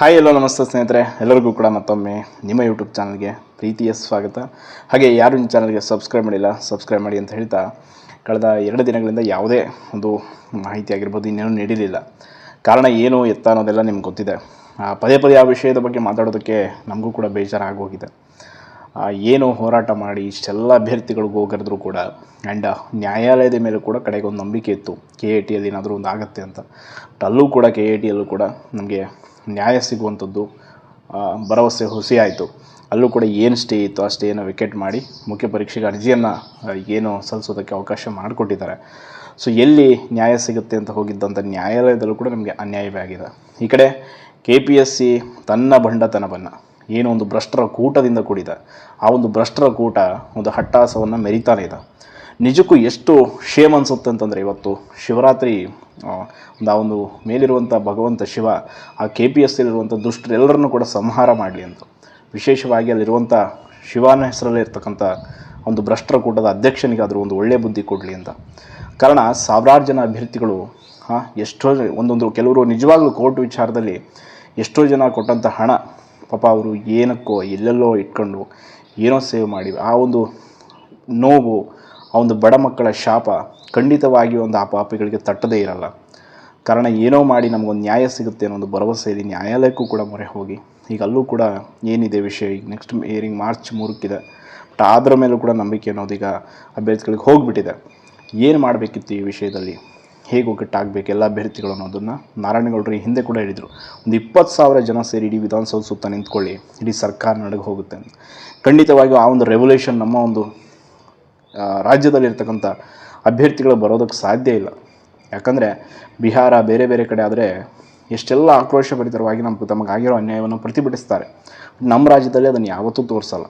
Hi ಎಲ್ಲೋ ನಮಸ್ತೆ ಸ್ನೇಹಿತರೆ, ಎಲ್ಲರಿಗೂ ಕೂಡ ಮತ್ತೊಮ್ಮೆ ನಿಮ್ಮ ಯೂಟ್ಯೂಬ್ ಚಾನಲ್ಗೆ ಪ್ರೀತಿಯ ಸ್ವಾಗತ. ಹಾಗೆ ಯಾರು ನಿಮ್ಮ ಚಾನಲ್ಗೆ ಸಬ್ಸ್ಕ್ರೈಬ್ ಮಾಡಿಲ್ಲ ಸಬ್ಸ್ಕ್ರೈಬ್ ಮಾಡಿ ಅಂತ ಹೇಳ್ತಾ ಕಳೆದ ಎರಡು ದಿನಗಳಿಂದ ಯಾವುದೇ ಒಂದು ಮಾಹಿತಿ ಆಗಿರ್ಬೋದು ಇನ್ನೇನು ನೀಡಿರಲಿಲ್ಲ. ಕಾರಣ ಏನು, ಎತ್ತ ಅನ್ನೋದೆಲ್ಲ ನಿಮ್ಗೆ ಗೊತ್ತಿದೆ. ಪದೇ ಪದೇ ಆ ವಿಷಯದ ಬಗ್ಗೆ ಮಾತಾಡೋದಕ್ಕೆ ನಮಗೂ ಕೂಡ ಬೇಜಾರಾಗೋಗಿದೆ. ಏನು ಹೋರಾಟ ಮಾಡಿ ಇಷ್ಟೆಲ್ಲ ಅಭ್ಯರ್ಥಿಗಳಿಗೂ ಹೋಗಿದ್ರು ಕೂಡ ಆ್ಯಂಡ್ ನ್ಯಾಯಾಲಯದ ಮೇಲೆ ಕೂಡ ಕಡೆಗೆ ಒಂದು ನಂಬಿಕೆ ಇತ್ತು. ಕೆ ಎ ಟಿಯಲ್ಲಿ ಏನಾದರೂ ಒಂದು ಆಗುತ್ತೆ ಅಂತ. ಬಟ್ ಅಲ್ಲೂ ಕೂಡ ಕೆ ಎ ಟಿಯಲ್ಲೂ ಕೂಡ ನಮಗೆ ನ್ಯಾಯ ಸಿಗುವಂಥದ್ದು ಭರವಸೆ ಹುಸಿಯಾಯಿತು. ಅಲ್ಲೂ ಕೂಡ ಏನು ಸ್ಟೇ ಇತ್ತು, ಆ ಸ್ಟೇನ ವಿಕೆಟ್ ಮಾಡಿ ಮುಖ್ಯ ಪರೀಕ್ಷೆಗೆ ಅರ್ಜಿಯನ್ನು ಏನು ಸಲ್ಲಿಸೋದಕ್ಕೆ ಅವಕಾಶ ಮಾಡಿಕೊಟ್ಟಿದ್ದಾರೆ. ಸೊ ಎಲ್ಲಿ ನ್ಯಾಯ ಸಿಗುತ್ತೆ ಅಂತ ಹೋಗಿದ್ದಂಥ ನ್ಯಾಯಾಲಯದಲ್ಲೂ ಕೂಡ ನಮಗೆ ಅನ್ಯಾಯವೇ ಆಗಿದೆ. ಈ ಕಡೆ ಕೆ ಪಿ ಎಸ್ ಸಿ ತನ್ನ ಬಂಡತನವನ್ನು ಏನೋ ಒಂದು ಭ್ರಷ್ಟರ ಕೂಟದಿಂದ ಕೂಡಿದೆ. ಆ ಒಂದು ಭ್ರಷ್ಟರ ಕೂಟ ಒಂದು ಹಟ್ಟಾಸವನ್ನು ಮೆರಿತಾನೆ ಇದೆ. ನಿಜಕ್ಕೂ ಎಷ್ಟು ಶೇಮ್ ಅನಿಸುತ್ತೆ ಅಂತಂದರೆ ಇವತ್ತು ಶಿವರಾತ್ರಿ ಒಂದು ಆ, ಒಂದು ಮೇಲಿರುವಂಥ ಭಗವಂತ ಶಿವ, ಆ ಕೆ ಪಿ ಎಸ್ ಸಿಲಿರುವಂಥ ದುಷ್ಟರೆಲ್ಲರನ್ನೂ ಕೂಡ ಸಂಹಾರ ಮಾಡಲಿ ಅಂತ. ವಿಶೇಷವಾಗಿ ಅಲ್ಲಿರುವಂಥ ಶಿವನ ಹೆಸರಲ್ಲೇ ಇರ್ತಕ್ಕಂಥ ಒಂದು ಭ್ರಷ್ಟರ ಕೂಟದ ಅಧ್ಯಕ್ಷನಿಗಾದರೂ ಒಂದು ಒಳ್ಳೆಯ ಬುದ್ಧಿ ಕೊಡಲಿ ಅಂತ. ಕಾರಣ ಸಾವಿರಾರು ಜನ ಅಭ್ಯರ್ಥಿಗಳು ಹಾಂ ಎಷ್ಟೋ ಒಂದೊಂದು ಕೆಲವರು ನಿಜವಾಗ್ಲೂ ಕೋರ್ಟ್ ವಿಚಾರದಲ್ಲಿ ಎಷ್ಟೋ ಜನ ಕೊಟ್ಟಂಥ ಹಣ, ಪಾಪ ಅವರು ಏನಕ್ಕೋ ಎಲ್ಲೆಲ್ಲೋ ಇಟ್ಕೊಂಡು ಏನೋ ಸೇವ್ ಮಾಡಿ ಆ ಒಂದು ನೋವು ಆ ಒಂದು ಬಡ ಮಕ್ಕಳ ಶಾಪ ಖಂಡಿತವಾಗಿ ಒಂದು ಆ ಪಾಪಿಗಳಿಗೆ ತಟ್ಟದೇ ಇರಲ್ಲ. ಕಾರಣ ಏನೋ ಮಾಡಿ ನಮಗೊಂದು ನ್ಯಾಯ ಸಿಗುತ್ತೆ ಅನ್ನೋ ಒಂದು ಭರವಸೆಯಲ್ಲಿ ನ್ಯಾಯಾಲಯಕ್ಕೂ ಕೂಡ ಮೊರೆ ಹೋಗಿ. ಈಗ ಅಲ್ಲೂ ಕೂಡ ಏನಿದೆ ವಿಷಯ? ಈಗ ನೆಕ್ಸ್ಟ್ ಏರಿಂಗ್ ಮಾರ್ಚ್ ಮೂರಕ್ಕಿದೆ. ಬಟ್ ಅದರ ಮೇಲೂ ಕೂಡ ನಂಬಿಕೆ ಅನ್ನೋದು ಈಗ ಅಭ್ಯರ್ಥಿಗಳಿಗೆ ಹೋಗಿಬಿಟ್ಟಿದೆ. ಏನು ಮಾಡಬೇಕಿತ್ತು ಈ ವಿಷಯದಲ್ಲಿ? ಹೇಗೆ ಒಗ್ಗಟ್ಟಾಗಬೇಕು ಎಲ್ಲ ಅಭ್ಯರ್ಥಿಗಳು ಅನ್ನೋದನ್ನು? ನಾರಾಯಣಗೌಡರು ಹಿಂದೆ ಕೂಡ ಹೇಳಿದರು. ಒಂದು ಇಪ್ಪತ್ತು ಸಾವಿರ ಜನ ಸೇರಿ ಇಡೀ ವಿಧಾನಸೌಧ ಸುತ್ತ ನಿಂತ್ಕೊಳ್ಳಿ. ಇಡೀ ಸರ್ಕಾರ ನಡೆಗೆ ಹೋಗುತ್ತೆ ಖಂಡಿತವಾಗಿಯೂ ಆ ಒಂದು ರೆವಲ್ಯೂಷನ್ ನಮ್ಮ ಒಂದು ರಾಜ್ಯದಲ್ಲಿರ್ತಕ್ಕಂಥ ಅಭ್ಯರ್ಥಿಗಳು ಬರೋದಕ್ಕೆ ಸಾಧ್ಯ ಇಲ್ಲ. ಯಾಕಂದರೆ ಬಿಹಾರ ಬೇರೆ ಬೇರೆ ಕಡೆ ಆದರೆ ಎಷ್ಟೆಲ್ಲ ಆಕ್ರೋಶಭರಿತರವಾಗಿ ನಮ್ಮ ತಮಗಾಗಿರೋ ಅನ್ಯಾಯವನ್ನು ಪ್ರತಿಭಟಿಸ್ತಾರೆ. ನಮ್ಮ ರಾಜ್ಯದಲ್ಲಿ ಅದನ್ನು ಯಾವತ್ತೂ ತೋರಿಸಲ್ಲ.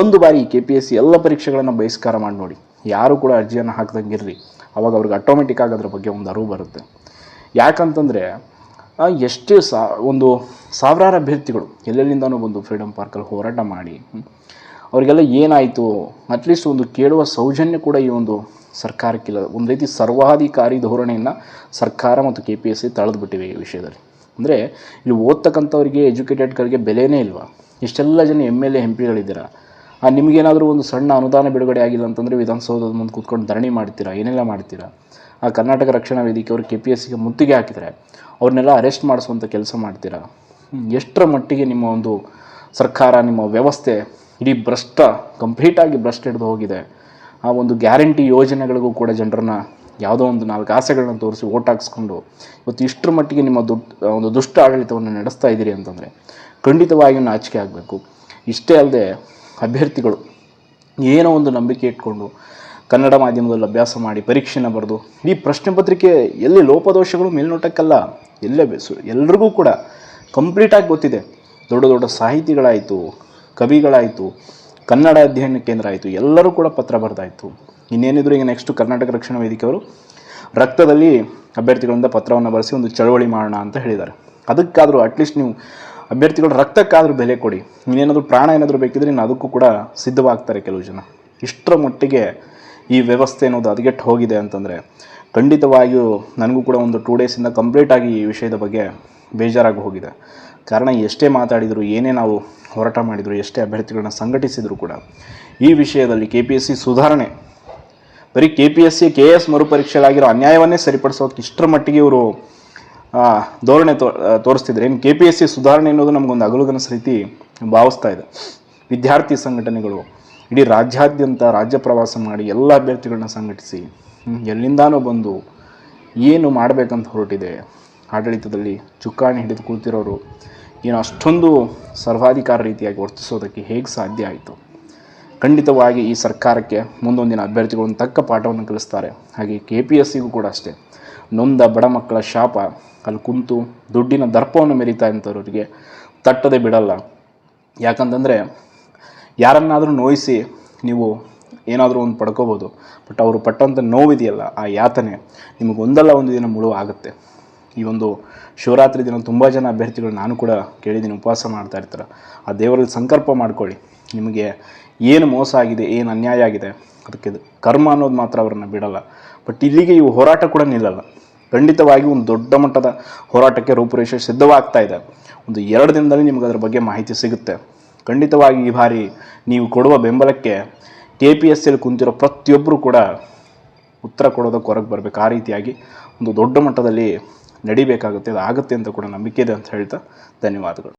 ಒಂದು ಬಾರಿ ಕೆ ಪಿ ಎಸ್ ಸಿ ಎಲ್ಲ ಪರೀಕ್ಷೆಗಳನ್ನು ಬಹಿಷ್ಕಾರ ಮಾಡಿ ನೋಡಿ. ಯಾರು ಕೂಡ ಅರ್ಜಿಯನ್ನು ಹಾಕ್ದಂಗೆ ಇರಲಿ ಅವಾಗ ಅವ್ರಿಗೆ ಆಟೋಮೆಟಿಕ್ ಆಗಿ ಅದರ ಬಗ್ಗೆ ಒಂದು ಅರಿವು ಬರುತ್ತೆ. ಯಾಕಂತಂದರೆ ಎಷ್ಟು ಸಾ, ಒಂದು ಸಾವಿರಾರು ಅಭ್ಯರ್ಥಿಗಳು ಎಲ್ಲೆಲ್ಲಿಂದನೂ ಬಂದು ಫ್ರೀಡಮ್ ಪಾರ್ಕಲ್ಲಿ ಹೋರಾಟ ಮಾಡಿ ಅವರಿಗೆಲ್ಲ ಏನಾಯಿತು? ಅಟ್ಲೀಸ್ಟ್ ಒಂದು ಕೇಳುವ ಸೌಜನ್ಯ ಕೂಡ ಈ ಒಂದು ಸರ್ಕಾರಕ್ಕಿಲ್ಲ. ಒಂದು ರೀತಿ ಸರ್ವಾಧಿಕಾರಿ ಧೋರಣೆಯನ್ನು ಸರ್ಕಾರ ಮತ್ತು ಕೆ ಪಿ ಎಸ್ ಸಿ ತಳೆದುಬಿಟ್ಟಿವೆ ಈ ವಿಷಯದಲ್ಲಿ. ಅಂದರೆ ಇಲ್ಲಿ ಓದ್ತಕ್ಕಂಥವ್ರಿಗೆ ಎಜುಕೇಟೆಡ್ಗಳಿಗೆ ಬೆಲೆನೇ ಇಲ್ವಾ? ಇಷ್ಟೆಲ್ಲ ಜನ ಎಂ ಎಲ್ ಎ ಎಂ ಪಿಗಳಿದ್ದೀರಾ ನಿಮಗೇನಾದರೂ ಒಂದು ಸಣ್ಣ ಅನುದಾನ ಬಿಡುಗಡೆ ಆಗಿಲ್ಲ ಅಂತಂದರೆ ವಿಧಾನಸೌಧದ ಮುಂದೆ ಕೂತ್ಕೊಂಡು ಧರಣಿ ಮಾಡ್ತೀರಾ? ಏನೆಲ್ಲ ಮಾಡ್ತೀರಾ? ಆ ಕರ್ನಾಟಕ ರಕ್ಷಣಾ ವೇದಿಕೆ ಅವರು ಕೆ ಪಿ ಎಸ್ ಸಿಗೆ ಮುತ್ತಿಗೆ ಹಾಕಿದರೆ ಅವ್ರನ್ನೆಲ್ಲ ಅರೆಸ್ಟ್ ಮಾಡಿಸುವಂಥ ಕೆಲಸ ಮಾಡ್ತೀರಾ? ಎಷ್ಟರ ಮಟ್ಟಿಗೆ ನಿಮ್ಮ ಒಂದು ಸರ್ಕಾರ, ನಿಮ್ಮ ವ್ಯವಸ್ಥೆ ಇಡೀ ಭ್ರಷ್ಟ, ಕಂಪ್ಲೀಟಾಗಿ ಭ್ರಷ್ಟ ಹಿಡಿದು ಹೋಗಿದೆ. ಆ ಒಂದು ಗ್ಯಾರಂಟಿ ಯೋಜನೆಗಳಿಗೂ ಕೂಡ ಜನರನ್ನ ಯಾವುದೋ ಒಂದು ನಾಲ್ಕು ಆಸೆಗಳನ್ನ ತೋರಿಸಿ ಓಟ್ ಹಾಕ್ಸ್ಕೊಂಡು ಇವತ್ತು ಇಷ್ಟರ ಮಟ್ಟಿಗೆ ನಿಮ್ಮ ದುಡ್ಡು ಒಂದು ದುಷ್ಟ ಆಡಳಿತವನ್ನು ನಡೆಸ್ತಾ ಇದ್ದೀರಿ ಅಂತಂದರೆ ಖಂಡಿತವಾಗಿಯೂ ನಾಚಿಕೆ ಆಗಬೇಕು. ಇಷ್ಟೇ ಅಲ್ಲದೆ ಅಭ್ಯರ್ಥಿಗಳು ಏನೋ ಒಂದು ನಂಬಿಕೆ ಇಟ್ಕೊಂಡು ಕನ್ನಡ ಮಾಧ್ಯಮದಲ್ಲಿ ಅಭ್ಯಾಸ ಮಾಡಿ ಪರೀಕ್ಷೆನ ಬರೆದು ಈ ಪ್ರಶ್ನೆ ಪತ್ರಿಕೆ ಎಲ್ಲಿ ಲೋಪದೋಷಗಳು ಮೇಲ್ನೋಟಕ್ಕಲ್ಲ, ಎಲ್ಲೇ ಬೇಸು, ಎಲ್ರಿಗೂ ಕೂಡ ಕಂಪ್ಲೀಟಾಗಿ ಗೊತ್ತಿದೆ. ದೊಡ್ಡ ದೊಡ್ಡ ಸಾಹಿತಿಗಳಾಯಿತು ಕವಿಗಳಾಯಿತು, ಕನ್ನಡ ಅಧ್ಯಯನ ಕೇಂದ್ರ ಆಯಿತು, ಎಲ್ಲರೂ ಕೂಡ ಪತ್ರ ಬರೆದಾಯಿತು. ಇನ್ನೇನಿದ್ರು ಈಗ ನೆಕ್ಸ್ಟು ಕರ್ನಾಟಕ ರಕ್ಷಣಾ ವೇದಿಕೆಯವರು ರಕ್ತದಲ್ಲಿ ಅಭ್ಯರ್ಥಿಗಳಿಂದ ಪತ್ರವನ್ನು ಬರೆಸಿ ಒಂದು ಚಳವಳಿ ಮಾಡೋಣ ಅಂತ ಹೇಳಿದ್ದಾರೆ. ಅದಕ್ಕಾದರೂ ಅಟ್ಲೀಸ್ಟ್ ನೀವು ಅಭ್ಯರ್ಥಿಗಳು ರಕ್ತಕ್ಕಾದರೂ ಬೆಲೆ ಕೊಡಿ. ಇನ್ನೇನಾದರೂ ಪ್ರಾಣ ಏನಾದರೂ ಬೇಕಿದ್ರೆ ಇನ್ನು ಅದಕ್ಕೂ ಕೂಡ ಸಿದ್ಧವಾಗ್ತಾರೆ ಕೆಲವು ಜನ. ಇಷ್ಟರ ಮಟ್ಟಿಗೆ ಈ ವ್ಯವಸ್ಥೆ ಅನ್ನೋದು ಅದಗೆಟ್ಟು ಹೋಗಿದೆ ಅಂತಂದರೆ ಖಂಡಿತವಾಗಿಯೂ ನನಗೂ ಕೂಡ ಒಂದು ಟೂ ಡೇಸಿಂದ ಕಂಪ್ಲೀಟಾಗಿ ಈ ವಿಷಯದ ಬಗ್ಗೆ ಬೇಜಾರಾಗಿ ಹೋಗಿದೆ. ಕಾರಣ ಎಷ್ಟೇ ಮಾತಾಡಿದರೂ, ಏನೇ ನಾವು ಹೋರಾಟ ಮಾಡಿದರು, ಎಷ್ಟೇ ಅಭ್ಯರ್ಥಿಗಳನ್ನ ಸಂಘಟಿಸಿದರೂ ಕೂಡ, ಈ ವಿಷಯದಲ್ಲಿ ಕೆ ಪಿ ಎಸ್ ಸಿ ಸುಧಾರಣೆ, ಬರೀ K P S C K S ಮರುಪರೀಕ್ಷೆಗಾಗಿರೋ ಅನ್ಯಾಯವನ್ನೇ ಸರಿಪಡಿಸೋಕೆ ಇಷ್ಟರ ಮಟ್ಟಿಗೆ ಇವರು ಧೋರಣೆ ತೋ ತೋರಿಸ್ತಿದ್ರೆ ಇನ್ನು ಕೆ ಪಿ ಎಸ್ ಸಿ ಸುಧಾರಣೆ ಅನ್ನೋದು ನಮಗೊಂದು ಅಗಲುಗನಸ ರೀತಿ ಭಾವಿಸ್ತಾ ಇದೆ. ವಿದ್ಯಾರ್ಥಿ ಸಂಘಟನೆಗಳು, ಇಡೀ ರಾಜ್ಯಾದ್ಯಂತ ರಾಜ್ಯ ಪ್ರವಾಸ ಮಾಡಿ ಎಲ್ಲ ಅಭ್ಯರ್ಥಿಗಳನ್ನ ಸಂಘಟಿಸಿ ಎಲ್ಲಿಂದಾನೂ ಬಂದು ಏನು ಮಾಡಬೇಕಂತ ಹೊರಟಿದೆ ಆಡಳಿತದಲ್ಲಿ ಚುಕ್ಕಾಣಿ ಹಿಡಿದು ಕುಳಿತಿರೋರು ಏನು ಅಷ್ಟೊಂದು ಸರ್ವಾಧಿಕಾರ ರೀತಿಯಾಗಿ ವರ್ತಿಸೋದಕ್ಕೆ ಹೇಗೆ ಸಾಧ್ಯ ಆಯಿತು? ಖಂಡಿತವಾಗಿ ಈ ಸರ್ಕಾರಕ್ಕೆ ಮುಂದೊಂದಿನ ಅಭ್ಯರ್ಥಿಗಳನ್ನು ತಕ್ಕ ಪಾಠವನ್ನು ಕಲಿಸ್ತಾರೆ. ಹಾಗೆ ಕೆ ಪಿ ಎಸ್ ಸಿಗೂ ಕೂಡ ಅಷ್ಟೇ. ನೊಂದ ಬಡ ಮಕ್ಕಳ ಶಾಪ, ಅಲ್ಲಿ ಕುಂತು ದುಡ್ಡಿನ ದರ್ಪವನ್ನು ಮೆರೀತಾ ಇಂಥವ್ರಿಗೆ ತಟ್ಟದೆ ಬಿಡಲ್ಲ. ಯಾಕಂತಂದರೆ ಯಾರನ್ನಾದರೂ ನೋಯಿಸಿ ನೀವು ಏನಾದರೂ ಒಂದು ಪಡ್ಕೋಬೋದು, ಬಟ್ ಅವರು ಪಟ್ಟಂಥ ನೋವಿದೆಯಲ್ಲ ಆ ಯಾತನೆ ನಿಮಗೊಂದಲ್ಲ ಒಂದು ದಿನ ಮುಳುವು ಆಗುತ್ತೆ ಈ ಒಂದು ಶಿವರಾತ್ರಿ ದಿನ ತುಂಬ ಜನ ಅಭ್ಯರ್ಥಿಗಳು ನಾನು ಕೂಡ ಕೇಳಿದ್ದೀನಿ, ಉಪವಾಸ ಮಾಡ್ತಾ ಇರ್ತಾರೆ. ಆ ದೇವರಲ್ಲಿ ಸಂಕಲ್ಪ ಮಾಡ್ಕೊಳ್ಳಿ. ನಿಮಗೆ ಏನು ಮೋಸ ಆಗಿದೆ, ಏನು ಅನ್ಯಾಯ ಆಗಿದೆ, ಅದಕ್ಕೆ ಕರ್ಮ ಅನ್ನೋದು ಮಾತ್ರ ಅವರನ್ನು ಬಿಡಲ್ಲ. ಬಟ್ ಇಲ್ಲಿಗೆ ಇವು ಹೋರಾಟ ಕೂಡ ನಿಲ್ಲಲ್ಲ. ಖಂಡಿತವಾಗಿ ಒಂದು ದೊಡ್ಡ ಮಟ್ಟದ ಹೋರಾಟಕ್ಕೆ ರೂಪುರೇಷೆ ಸಿದ್ಧವಾಗ್ತಾ ಇದೆ. ಒಂದು ಎರಡು ದಿನದಲ್ಲಿ ನಿಮ್ಗೆ ಅದರ ಬಗ್ಗೆ ಮಾಹಿತಿ ಸಿಗುತ್ತೆ. ಖಂಡಿತವಾಗಿ ಈ ಬಾರಿ ನೀವು ಕೊಡುವ ಬೆಂಬಲಕ್ಕೆ ಕೆ ಪಿ ಎಸ್ ಸಿಯಲ್ಲಿ ಕುಂತಿರೋ ಪ್ರತಿಯೊಬ್ಬರು ಕೂಡ ಉತ್ತರ ಕೊಡೋದಕ್ಕೆ ಹೊರಗೆ ಬರಬೇಕು. ಆ ರೀತಿಯಾಗಿ ಒಂದು ದೊಡ್ಡ ಮಟ್ಟದಲ್ಲಿ ನಡಿಬೇಕಾಗುತ್ತೆ ಅದು ಆಗುತ್ತೆ ಅಂತ ಕೂಡ ನಂಬಿಕೆ ಇದೆ ಅಂತ ಹೇಳ್ತಾ ಧನ್ಯವಾದಗಳು.